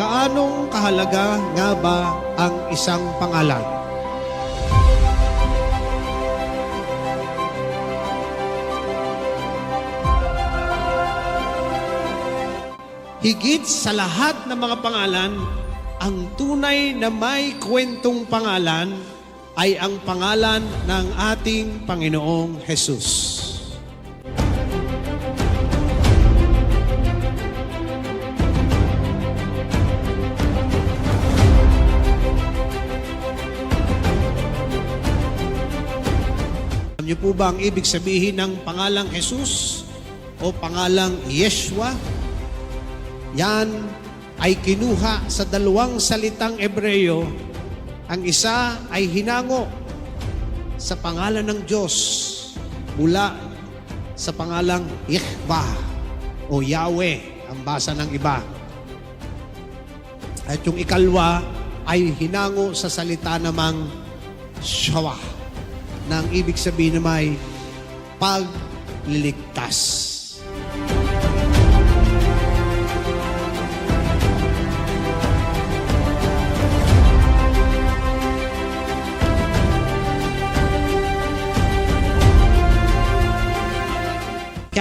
Gaanong kahalaga nga ba ang isang pangalan? Higit sa lahat ng mga pangalan, ang tunay na may kwentong pangalan ay ang pangalan ng ating Panginoong Jesus. Alam niyo po ba ang ibig sabihin ng pangalang Jesus o pangalang Yeshua? Yan ay kinuha sa dalawang salitang Ebreyo. Ang isa ay hinango sa pangalan ng Diyos mula sa pangalang Yehva o Yahweh, ang basa ng iba. At yung ikalwa ay hinango sa salita namang Shawa na ang ibig sabihin na may pagliligtas.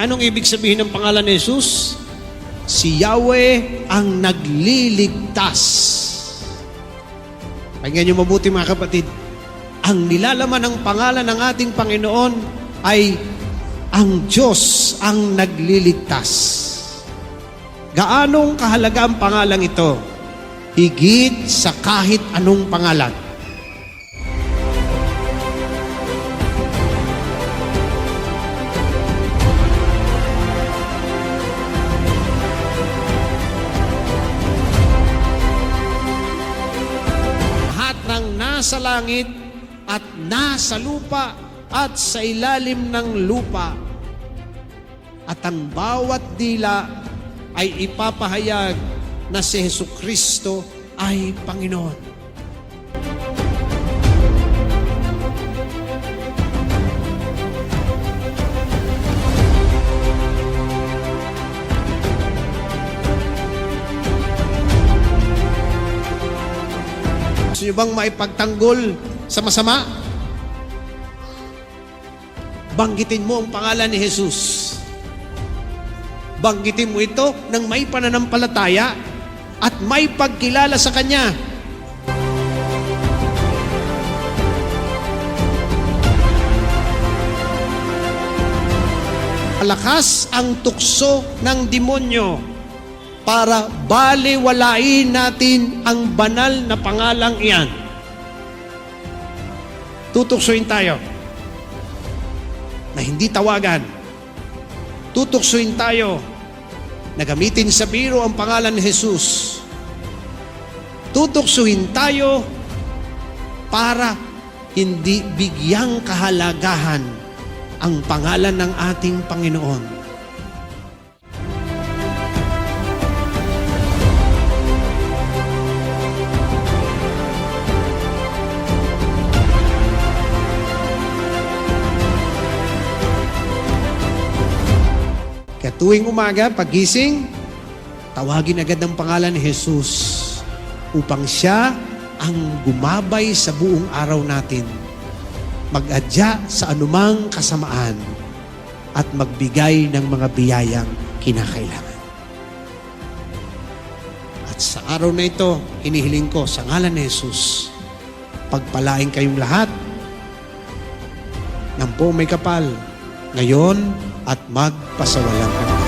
Anong ibig sabihin ng pangalan ni Jesus? Si Yahweh ang nagliligtas. Pakinggan niyo mabuti mga kapatid. Ang nilalaman ng pangalan ng ating Panginoon ay ang Diyos ang nagliligtas. Gaanong kahalaga ang pangalang ito? Higit sa kahit anong pangalan. Nasa langit at nasa lupa at sa ilalim ng lupa. At ang bawat dila ay ipapahayag na si Heso Kristo ay Panginoon. Gusto niyo bang maipagtanggol sa masama? Banggitin mo ang pangalan ni Jesus. Banggitin mo ito ng may pananampalataya at may pagkilala sa Kanya. Malakas ang tukso ng demonyo para baliwalain natin ang banal na pangalang iyan. Tutuksoin tayo na hindi tawagan. Tutuksoin tayo na gamitin sa biro ang pangalan ni Jesus. Tutuksuhin tayo para hindi bigyang kahalagahan ang pangalan ng ating Panginoon. Tuwing umaga, pagising, tawagin agad ang pangalan ni Jesus upang siya ang gumabay sa buong araw natin, mag-adya sa anumang kasamaan at magbigay ng mga biyayang kinakailangan. At sa araw na ito, hinihiling ko sa ngalan ni Jesus, pagpalain kayong lahat ng po may kapal, ngayon at magpasawalang hanggan.